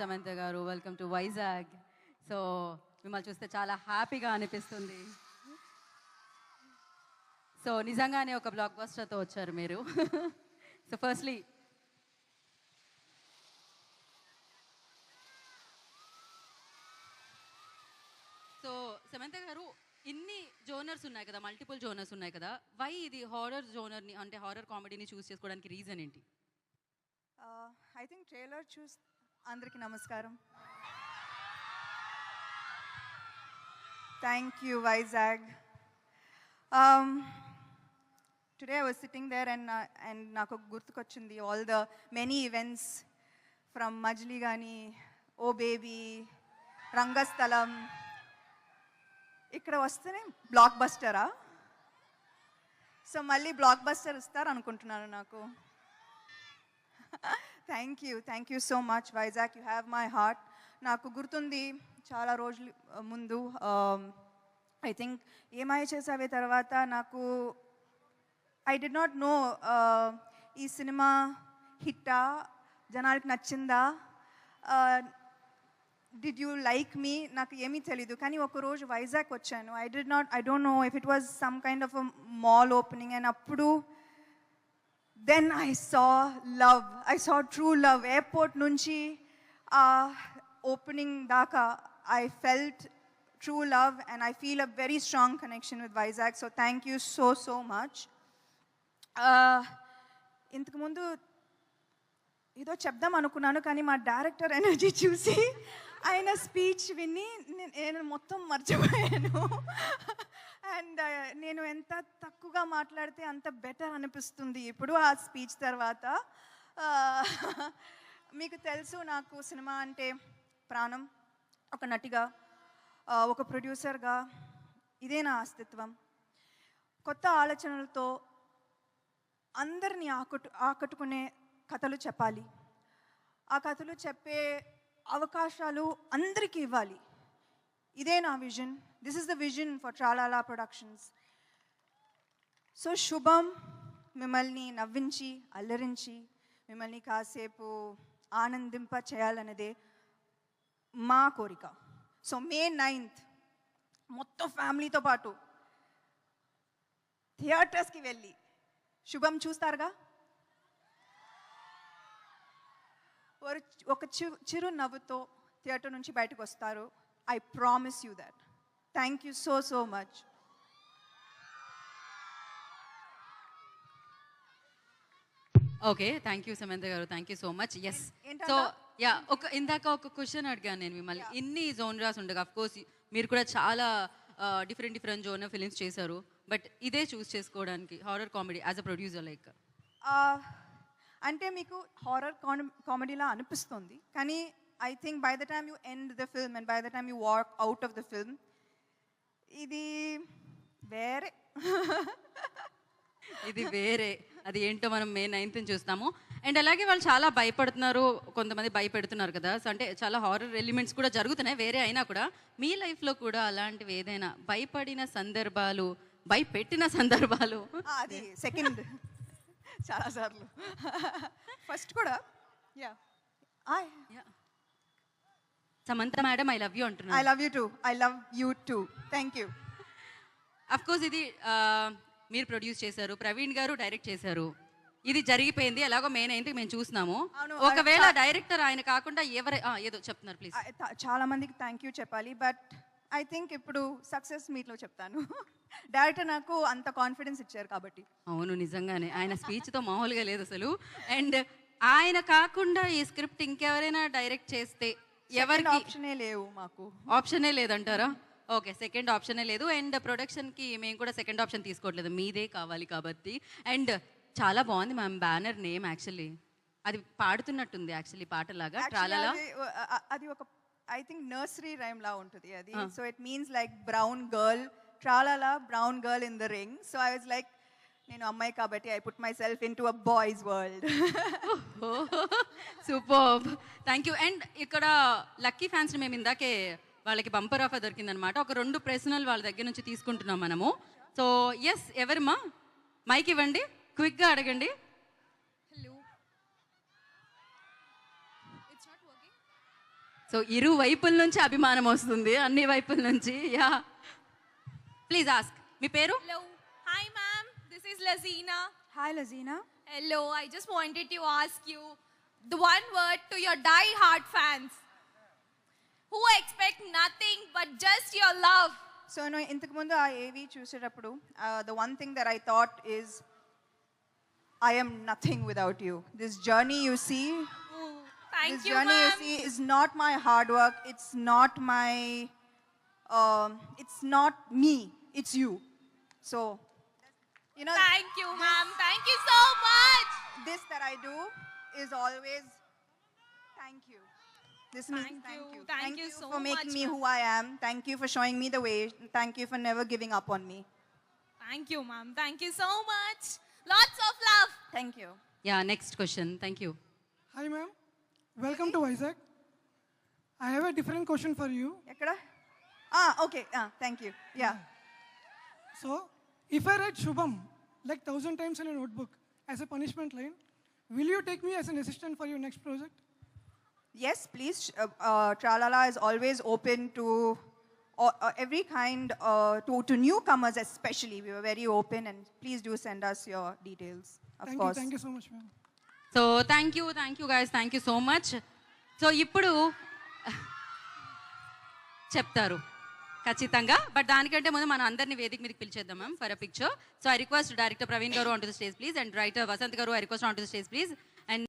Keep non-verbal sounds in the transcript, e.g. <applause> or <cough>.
సమంత గారు welcome to Vizag so మిమ్మల్ని చూస్తే చాలా హ్యాపీగా అనిపిస్తుంది. సో నిజంగానే ఒక బ్లాక్ బస్టర్తో వచ్చారు మీరు. సో ఫస్ట్లీ సో సమంత గారు ఇన్ని జోనర్స్ ఉన్నాయి కదా మల్టిపుల్ జోనర్స్ ఉన్నాయి కదా వై ఇది హారర్ జోనర్ని అంటే హారర్ కామెడీని చూస్ చేసుకోవడానికి రీజన్ ఏంటి? ఐ థింక్ ట్రైలర్ చూస్ అందరికీ నమస్కారం. Thank you Vizag today was sitting there and and నాకు గుర్తుకొచ్చింది. All the many events from Majili కానీ ఓ బేబీ రంగస్థలం ఇక్కడ వస్తేనే బ్లాక్ బస్టరా సో మళ్ళీ బ్లాక్ బస్టర్ ఇస్తారు అనుకుంటున్నాను నాకు. <laughs> Thank you thank you so much Vizag you have my heart నాకు గుర్తుంది చాలా రోజులు ముందు ఐ థింక్ ఏమై చేసావే తర్వాత నాకు ఐ డి నాట్ నో ఈ సినిమా హిట్టా? జనాలకి నచ్చిందా? డిడ్ యూ లైక్ మీ నాకు ఏమీ తెలీదు. కానీ ఒకరోజు వైజాగ్ వచ్చాను. I didn't I don't know if it was some kind of mall opening and అప్పుడు then I saw love I saw true love airport నుంచి ఓపెనింగ్ దాకా I felt true love and I feel a very strong connection with Vizag so thank you so so much ఇంతకుముందు ఏదో చెప్దాం అనుకున్నాను కానీ మా director energy చూసి ఆయన స్పీచ్ విని నేను మొత్తం మర్చిపోయాను. అండ్ నేను ఎంత తక్కువగా మాట్లాడితే అంత బెటర్ అనిపిస్తుంది ఇప్పుడు ఆ స్పీచ్ తర్వాత. మీకు తెలుసు నాకు సినిమా అంటే ప్రాణం ఒక నటిగా ఒక ప్రొడ్యూసర్గా ఇదే నా అస్తిత్వం. కొత్త ఆలోచనలతో అందరినీ ఆకట్టు ఆకట్టుకునే కథలు చెప్పాలి. ఆ కథలు చెప్పే అవకాశాలు అందరికీ ఇవ్వాలి. ఇదే నా vision. This is the vision for Tralala productions so Subham మిమ్మల్ని నవ్వించి అల్లరించి మిమ్మల్ని కాసేపు ఆనందింప చేయాలన్నదే మా కోరిక. సో మే నైన్త్ మొత్తం ఫ్యామిలీతో పాటు థియేటర్స్కి వెళ్ళి శుభం చూస్తారుగా? ఒక- ఒక చిరు నవ్వుతో థియేటర్ నుంచి బయటకు వస్తారు. I promise you that thank you so so much okay thank you Samantha garu. Thank you so much yes? So ya ఒక ఇందాక ఒక క్వశ్చన్ అడిగాను నేను మిమ్మల్ని. ఇన్ని జోనరాస్ ఉండగా అఫ్ కోర్స్ మీరు కూడా చాలా డిఫరెంట్ డిఫరెంట్ జోనర్ ఫిలిమ్స్ చేశారు. బట్ ఇదే చూస్ చేసుకోవడానికి horror comedy as a producer like అంటే మీకు హారర్ కామెడీలా అనిపిస్తుంది. కానీ I think by the time you end the film and by the time you walk out of the film ఇది వేరే. ఇది వేరే. అది ఏంటో మనం మే నైన్త్ చూస్తాము. అండ్ అలాగే వాళ్ళు చాలా భయపడుతున్నారు. కొంతమంది భయపెడుతున్నారు కదా. సో అంటే చాలా హారర్ ఎలిమెంట్స్ కూడా జరుగుతున్నాయి. వేరే అయినా కూడా. మీ లైఫ్లో కూడా అలాంటివి ఏదైనా భయపడిన సందర్భాలు భయపెట్టిన సందర్భాలు? అది సెకండ్ చాలాసార్లు ఫస్ట్ కూడా ya I Samantha madam I love you I అంటున్నారు love you too I love you too thank you of course ఇది మీరు ప్రొడ్యూస్ చేశారు ప్రవీణ్ గారు డైరెక్ట్ చేశారు. ఇది జరిగిపోయింది ఎలాగో మెయిన్ అయింది మేము చూస్తున్నాము అవును, ఒకవేళ డైరెక్టర్ ఆయన కాకుండా ఎవరై ఏదో చెప్తున్నారు ప్లీజ్ చాలా మందికి థ్యాంక్ యూ చెప్పాలి బట్ ఐ థింక్ ఇప్పుడు సక్సెస్ మీట్లో చెప్తాను. డైరెక్టర్ నాకు అంత కాన్ఫిడెన్స్ ఇచ్చారు కాబట్టి. అవును నిజంగానే. ఆయన స్పీచ్తో మామూలుగా లేదు అసలు. అండ్ ఆయన కాకుండా ఈ స్క్రిప్ట్ ఇంకెవరైనా డైరెక్ట్ చేస్తే ఎవరికి ఆప్షనే లేవు మాకు. ఆప్షనే లేదంటారా? ఓకే సెకండ్ ఆప్షనే లేదు. అండ్ ప్రొడక్షన్కి మేము కూడా సెకండ్ ఆప్షన్ తీసుకోవట్లేదు. మీదే కావాలి కాబట్టి. అండ్ చాలా బాగుంది మ్యామ్ బ్యానర్ నేమ్ యాక్చువల్లీ అది పాడుతున్నట్టుంది యాక్చువల్లీ పాటలాగా. ట్రాలలా అ- అది ఒక ఐ థింక్ నర్సరీ రైమ్ లా ఉంటుంది అది. So it means like brown girl tralala brown girl in the ring so I was like నేను అమ్మాయి కాబట్టి I put myself into a boys world super thank you and ఇక్కడ lucky fans మేము ఇందాకే వాళ్ళకి బంపర్ ఆఫర్ దొరికిందనమాట. ఒక రెండు ప్రశ్నలు వాళ్ళ దగ్గర నుంచి తీసుకుంటున్నాం మనము. సో ఎస్ ఎవరమ్మా? మైక్ ఇవ్వండి. క్విక్గా అడగండి. సో ఇరు వైపుల నుంచి అభిమానం వస్తుంది అన్ని వైపుల నుంచి యా ప్లీజ్ ఆస్క్ మీ పేరు Hello. Hi, ma'am. This is Lazina. Hi Lazina Hello. I just wanted to ask you the one word to your die-hard fans who expect nothing but just your love. So నేను ఇంతకుముందు ఆ ఏవి చూసేటప్పుడు the one thing that I thought is I am nothing without you this journey you see Thank this you, journey, you see, is not my hard work. It's not my, um, it's not me. It's you. So, you know. Thank you, ma'am. Thank you so much. This that I do is always thank you. This means thank, thank you. you. Thank, thank you, you, so for making much, me who I am. Thank you for showing me the way. Thank you for never giving up on me. Thank you, ma'am. Thank you so much. Lots of love. Thank you. Yeah, next question. Thank you. Hi, ma'am. Welcome to Isaac. I have a different question for you. Ekada? Ah, okay. Ah, thank you. Yeah. So, if I write Shubham like thousand times in a notebook as a punishment line, will you take me as an assistant for your next project? Yes, please. Uh, uh, Tralala is always open to uh, uh every kind, uh, to, newcomers especially. We are very open and please do send us your details. Of thank course. you. Thank you so much, ma'am. So thank you thank you guys thank you so much so ఇప్పుడు చెప్తారు ఖచ్చితంగా. But దానికంటే ముందు మనం అందరినీ వేదిక మీదకి పిలిచేద్దాం ma'am for a picture so I request director Praveen garu on to the stage please and writer Vasanth garu I request on to the stage please and